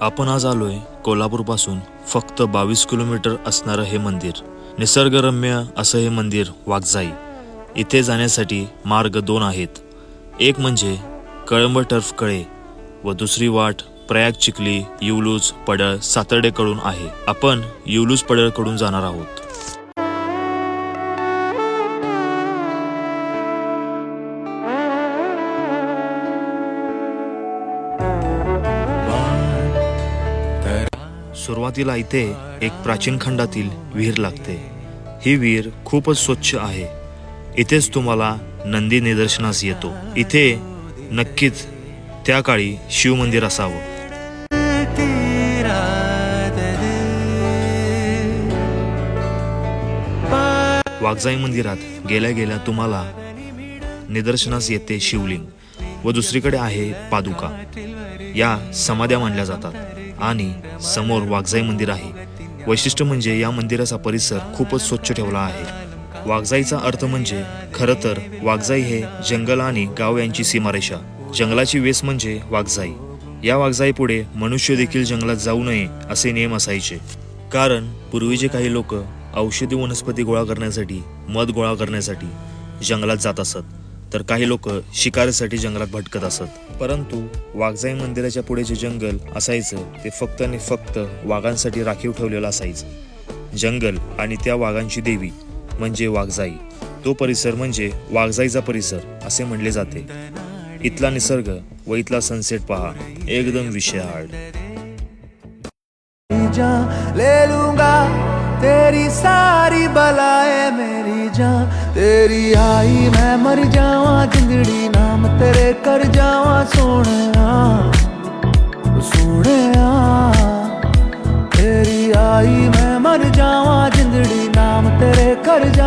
आपण आज आलोय कोल्हापूरपासून फक्त बावीस किलोमीटर असणारं हे मंदिर. निसर्गरम्य असं हे मंदिर वाघजाई. इथे जाण्यासाठी मार्ग दोन आहेत. एक म्हणजे कळंब टर्फ कळे व दुसरी वाट प्रयाग चिखली युलूज पडळ सातर्डेकडून आहे. आपण युलूज पडळकडून जाणार आहोत. सुरुवातीला इथे एक प्राचीन खंडातील विहीर लागते. ही विहीर खूपच स्वच्छ आहे. इथेच तुम्हाला नंदी निदर्शनास येतो. इथे नक्कीच त्या काळी शिवमंदिर असावं. वाघजाई मंदिरात गेल्या गेल्या तुम्हाला निदर्शनास येते शिवलिंग. व दुसरीकडे आहे पादुका. या समाध्या मानल्या जातात आणि समोर वाघजाई मंदिर आहे. वैशिष्ट्य म्हणजे या मंदिराचा परिसर खूपच स्वच्छ ठेवला आहे. वाघजाईचा अर्थ म्हणजे खरं तर वाघजाई हे जंगल आणि गाव यांची सीमारेषा. जंगलाची वेस म्हणजे वाघजाई. या वाघजाई पुढे मनुष्य देखील जंगलात जाऊ नये असे नियम असायचे. कारण पूर्वीचे काही लोक औषधी वनस्पती गोळा करण्यासाठी मध गोळा करण्यासाठी जंगलात जात असत. तर काही लोक शिकारीसाठी जंगलात भटकत असत. परंतु वाघजाई मंदिराच्या पुढे जे जंगल असायचं ते फक्त आणि फक्त वाघांसाठी राखीव ठेवलेलं असायचं. जंगल आणि त्या वाघांची देवी म्हणजे वाघजाई. तो परिसर म्हणजे वाघजाईचा परिसर असे म्हणले जाते. इथला निसर्ग व इथला सनसेट पहा. एकदम विशाळ जान ਤੇਰੀ ਸਾਰੀ ਬਲਾਏ ਮੇਰੀ ਜਾਨ। ਤੇਰੀ ਆਈ ਮੈਂ ਮਰ ਜਾਵਾਂ, ਜਿੰਦੜੀ ਨਾਮ ਤੇਰੇ ਕਰ ਜਾਵਾਂ ਸੋਹਣਿਆ। ਸੋਹਣਿਆ। ਤੇਰੀ ਆਈ ਮੈਂ ਮਰ ਜਾਵਾਂ, ਜਿੰਦੜੀ ਨਾਮ ਤੇਰੇ ਕਰ ਜਾ